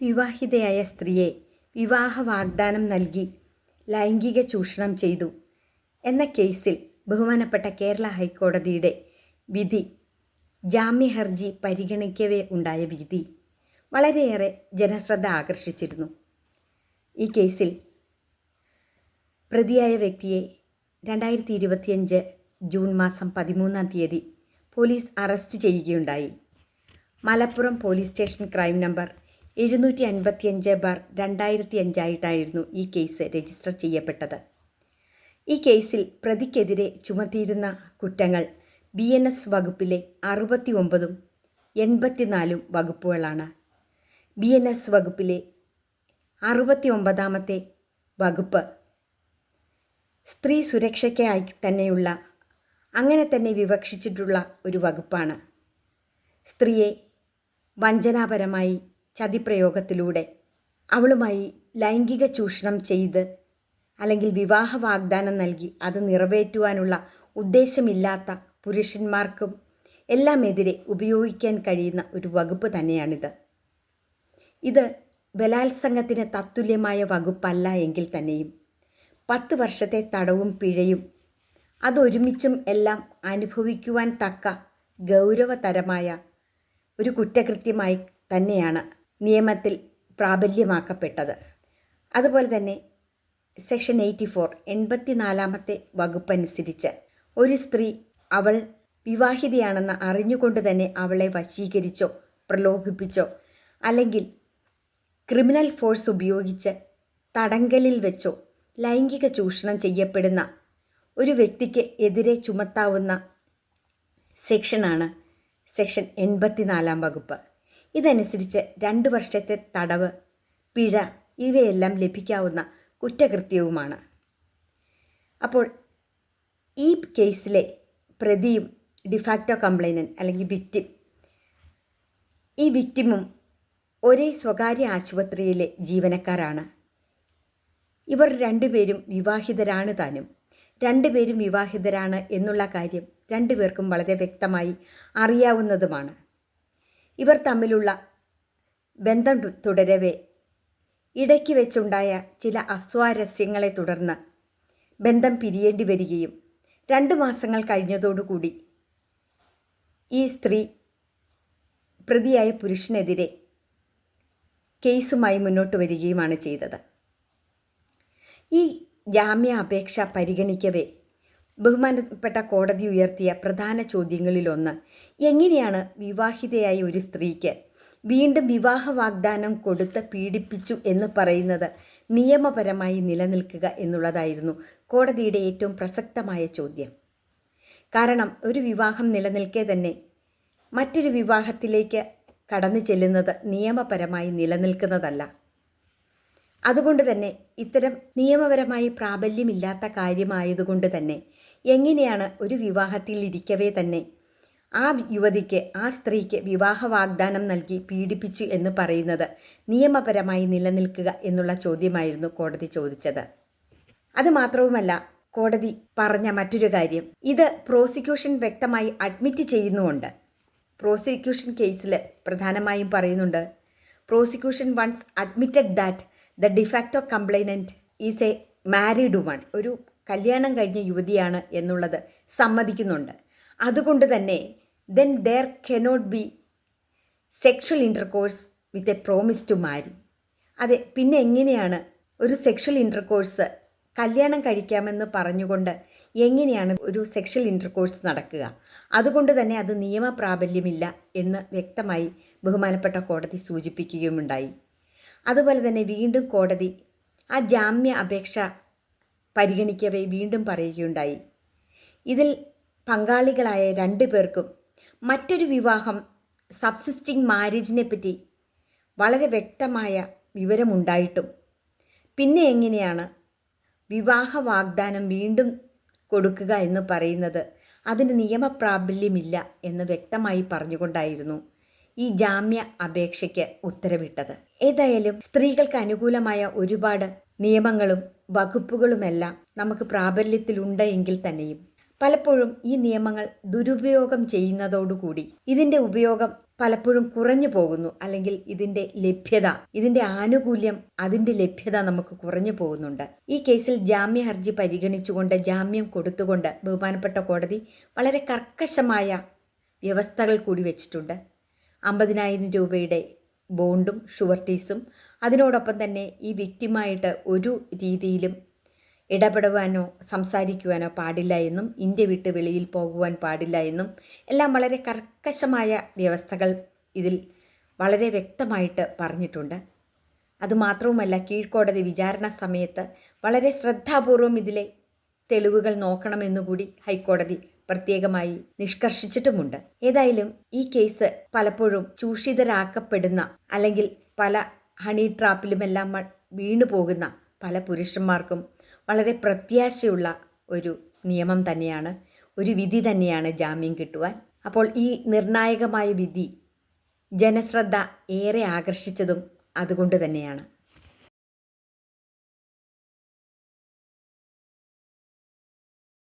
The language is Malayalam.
വിവാഹിതയായ സ്ത്രീയെ വിവാഹ വാഗ്ദാനം നൽകി ലൈംഗിക ചൂഷണം ചെയ്തു. എന്ന കേസിൽ ബഹുമാനപ്പെട്ട കേരള ഹൈക്കോടതിയുടെ വിധി ജാമ്യ ഹർജി പരിഗണിക്കവേ ഉണ്ടായ വിധി വളരെയേറെ ജനശ്രദ്ധ ആകർഷിച്ചിരുന്നു. ഈ കേസിൽ പ്രതിയായ വ്യക്തിയെ രണ്ടായിരത്തി ഇരുപത്തിയഞ്ച് ജൂൺ മാസം പതിമൂന്നാം തീയതി പോലീസ് അറസ്റ്റ് ചെയ്യുകയുണ്ടായി. Malappuram police station crime number എഴുന്നൂറ്റി അൻപത്തിയഞ്ച് ബാർ രണ്ടായിരത്തി അഞ്ചായിട്ടായിരുന്നു ഈ കേസ് രജിസ്റ്റർ ചെയ്യപ്പെട്ടത്. ഈ കേസിൽ പ്രതിക്കെതിരെ ചുമത്തിയിരുന്ന കുറ്റങ്ങൾ ബി എൻ എസ് വകുപ്പിലെ അറുപത്തി ഒമ്പതും എൺപത്തിനാലും വകുപ്പുകളാണ്. ബി എൻ എസ് വകുപ്പിലെ അറുപത്തി ഒമ്പതാമത്തെ വകുപ്പ് സ്ത്രീ സുരക്ഷയ്ക്കായി തന്നെയുള്ള അങ്ങനെ തന്നെ വിവക്ഷിച്ചിട്ടുള്ള ഒരു വകുപ്പാണ്. സ്ത്രീയെ വഞ്ചനാപരമായി ചതിപ്രയോഗത്തിലൂടെ അവളുമായി ലൈംഗിക ചൂഷണം ചെയ്ത് അല്ലെങ്കിൽ വിവാഹ വാഗ്ദാനം നൽകി അത് നിറവേറ്റുവാനുള്ള ഉദ്ദേശമില്ലാത്ത പുരുഷന്മാർക്കും എല്ലാമെതിരെ ഉപയോഗിക്കാൻ കഴിയുന്ന ഒരു വകുപ്പ് തന്നെയാണിത്. ഇത് ബലാത്സംഗത്തിന് തത്തുല്യമായ വകുപ്പല്ല എങ്കിൽ തന്നെയും പത്ത് വർഷത്തെ തടവും പിഴയും അതൊരുമിച്ചും എല്ലാം അനുഭവിക്കുവാൻ തക്ക ഗൗരവതരമായ ഒരു കുറ്റകൃത്യമായി തന്നെയാണ് നിയമത്തിൽ പ്രാബല്യമാക്കപ്പെട്ടത്. അതുപോലെ തന്നെ സെക്ഷൻ എയ്റ്റി ഫോർ എൺപത്തിനാലാമത്തെ വകുപ്പനുസരിച്ച് ഒരു സ്ത്രീ അവൾ വിവാഹിതയാണെന്ന് അറിഞ്ഞുകൊണ്ട് തന്നെ അവളെ വശീകരിച്ചോ പ്രലോഭിപ്പിച്ചോ അല്ലെങ്കിൽ ക്രിമിനൽ ഫോഴ്സ് ഉപയോഗിച്ച് തടങ്കലിൽ വെച്ചോ ലൈംഗിക ചൂഷണം ചെയ്യപ്പെടുന്ന ഒരു വ്യക്തിക്ക് എതിരെ ചുമത്താവുന്ന സെക്ഷനാണ് സെക്ഷൻ എൺപത്തിനാലാം വകുപ്പ്. ഇതനുസരിച്ച് രണ്ട് വർഷത്തെ തടവ് പിഴ ഇവയെല്ലാം ലഭിക്കാവുന്ന കുറ്റകൃത്യവുമാണ്. അപ്പോൾ ഈ കേസിലെ പ്രതിയും ഡിഫാക്റ്റോ കംപ്ലൈനൻ അല്ലെങ്കിൽ വിക്റ്റിം ഈ വിക്റ്റിമും ഒരേ സ്വകാര്യ ആശുപത്രിയിലെ ജീവനക്കാരാണ്. ഇവർ രണ്ടുപേരും വിവാഹിതരാണ് താനും. രണ്ടുപേരും വിവാഹിതരാണ് എന്നുള്ള കാര്യം രണ്ടുപേർക്കും വളരെ വ്യക്തമായി അറിയാവുന്നതുമാണ്. ഇവർ തമ്മിലുള്ള ബന്ധം തുടരവേ. ഇടയ്ക്ക് വെച്ചുണ്ടായ ചില അസ്വാരസ്യങ്ങളെ തുടർന്ന് ബന്ധം പിരിയേണ്ടി വരികയും രണ്ട് മാസങ്ങൾ കഴിഞ്ഞതോടുകൂടി ഈ സ്ത്രീ പ്രതിയായ പുരുഷനെതിരെ കേസുമായി മുന്നോട്ട് വരികയുമാണ് ചെയ്തത്. ഈ ജാമ്യാപേക്ഷ പരിഗണിക്കവേ ബഹുമാനപ്പെട്ട കോടതി ഉയർത്തിയ പ്രധാന ചോദ്യങ്ങളിലൊന്ന് എങ്ങനെയാണ് വിവാഹിതയായ ഒരു സ്ത്രീക്ക് വീണ്ടും വിവാഹ വാഗ്ദാനം കൊടുത്ത് പീഡിപ്പിച്ചു എന്ന് പറയുന്നത് നിയമപരമായി നിലനിൽക്കുക എന്നുള്ളതായിരുന്നു കോടതിയുടെ ഏറ്റവും പ്രസക്തമായ ചോദ്യം. കാരണം ഒരു വിവാഹം നിലനിൽക്കെ തന്നെ മറ്റൊരു വിവാഹത്തിലേക്ക് കടന്നു ചെല്ലുന്നത് നിയമപരമായി നിലനിൽക്കുന്നതല്ല. അതുകൊണ്ട് തന്നെ ഇത്തരം നിയമപരമായി പ്രാബല്യമില്ലാത്ത കാര്യമായതുകൊണ്ട് തന്നെ എങ്ങനെയാണ് ഒരു വിവാഹത്തിൽ ഇരിക്കവേ തന്നെ? ആ യുവതിക്ക് ആ സ്ത്രീക്ക് വിവാഹ വാഗ്ദാനം നൽകി പീഡിപ്പിച്ചു എന്ന് പറയുന്നത് നിയമപരമായി നിലനിൽക്കുക എന്നുള്ള ചോദ്യമായിരുന്നു കോടതി ചോദിച്ചത്. അതുമാത്രവുമല്ല കോടതി പറഞ്ഞ മറ്റൊരു കാര്യം. ഇത് പ്രോസിക്യൂഷൻ വ്യക്തമായി അഡ്മിറ്റ് ചെയ്യുന്നുമുണ്ട്. പ്രോസിക്യൂഷൻ കേസിൽ പ്രധാനമായും പറയുന്നുണ്ട് prosecution once admitted that the de facto complainant is a married one ഒരു കല്യാണം കഴിഞ്ഞ യുവതിയാണ് എന്നുള്ളത് സമ്മതിക്കുന്നുണ്ട്. അതുകൊണ്ട് തന്നെ then there cannot be sexual intercourse with a promise to marry അതെ പിന്നെ എങ്ങനെയാണ് ഒരു സെക്ഷൽ ഇന്റർകോഴ്സ് കല്യാണം കഴിക്കാമെന്ന് പറഞ്ഞുകൊണ്ട് എങ്ങനെയാണ് ഒരു സെക്ഷൽ ഇന്റർകോഴ്സ് നടക്കുക? അതുകൊണ്ട് തന്നെ അത് നിയമപ്രാബല്യമില്ല എന്ന് വ്യക്തമായി ബഹുമാനപ്പെട്ട കോടതി സൂചിപ്പിക്കുകയുമുണ്ടായി. അതുപോലെ തന്നെ വീണ്ടും കോടതി ആ ജാമ്യ അപേക്ഷ പരിഗണിക്കവേ വീണ്ടും പറയുകയുണ്ടായി. ഇതിൽ പങ്കാളികളായ രണ്ടു പേർക്കും മറ്റൊരു വിവാഹം സബ്സിസ്റ്റിംഗ് മാരേജിനെ പറ്റി വളരെ വ്യക്തമായ വിവരമുണ്ടായിട്ടും. പിന്നെ എങ്ങനെയാണ് വിവാഹ വാഗ്ദാനം വീണ്ടും കൊടുക്കുക എന്ന് പറയുന്നത്? അതിന് നിയമപ്രാബല്യമില്ല എന്ന് വ്യക്തമായി പറഞ്ഞുകൊണ്ടായിരുന്നു. ഈ ജാമ്യ അപേക്ഷയ്ക്ക് ഉത്തരവിട്ടത്. ഏതായാലും സ്ത്രീകൾക്ക് അനുകൂലമായ ഒരുപാട് നിയമങ്ങളും വകുപ്പുകളുമെല്ലാം നമുക്ക് പ്രാബല്യത്തിലുണ്ട് എങ്കിൽ തന്നെയും പലപ്പോഴും ഈ നിയമങ്ങൾ ദുരുപയോഗം ചെയ്യുന്നതോടുകൂടി ഇതിന്റെ ഉപയോഗം പലപ്പോഴും കുറഞ്ഞു പോകുന്നു. അല്ലെങ്കിൽ ഇതിന്റെ ലഭ്യത ഇതിന്റെ ആനുകൂല്യം അതിന്റെ ലഭ്യത നമുക്ക് കുറഞ്ഞു പോകുന്നുണ്ട്. ഈ കേസിൽ ജാമ്യ ഹർജി പരിഗണിച്ചുകൊണ്ട് ജാമ്യം കൊടുത്തുകൊണ്ട് ബഹുമാനപ്പെട്ട കോടതി വളരെ കർക്കശമായ വ്യവസ്ഥകൾ കൂടി വെച്ചിട്ടുണ്ട്. അമ്പതിനായിരം രൂപയുടെ ബോണ്ടും ഷുവർട്ടീസും അതിനോടൊപ്പം തന്നെ ഈ വ്യക്തിയുമായിട്ട് ഒരു രീതിയിലും ഇടപെടുവാനോ സംസാരിക്കുവാനോ പാടില്ല എന്നും ഇന്ത്യ വിട്ട് വെളിയിൽ പോകുവാൻ പാടില്ല എന്നും എല്ലാം വളരെ കർക്കശമായ വ്യവസ്ഥകൾ ഇതിൽ വളരെ വ്യക്തമായിട്ട് പറഞ്ഞിട്ടുണ്ട്. അതുമാത്രവുമല്ല കീഴ്ക്കോടതി വിചാരണ സമയത്ത് വളരെ ശ്രദ്ധാപൂർവം ഇതിലെ തെളിവുകൾ നോക്കണമെന്നുകൂടി ഹൈക്കോടതി പ്രത്യേകമായി നിഷ്കർഷിച്ചിട്ടുമുണ്ട്. ഏതായാലും ഈ കേസ് പലപ്പോഴും ചൂഷിതരാക്കപ്പെടുന്ന അല്ലെങ്കിൽ പല ഹണി ട്രാപ്പിലുമെല്ലാം വീണു പോകുന്ന പല പുരുഷന്മാർക്കും വളരെ പ്രത്യാശയുള്ള ഒരു നിയമം തന്നെയാണ്. ഒരു വിധി തന്നെയാണ് ജാമ്യം കിട്ടുവാൻ. അപ്പോൾ ഈ നിർണായകമായ വിധി ജനശ്രദ്ധ ഏറെ ആകർഷിച്ചതും അതുകൊണ്ട് തന്നെയാണ്.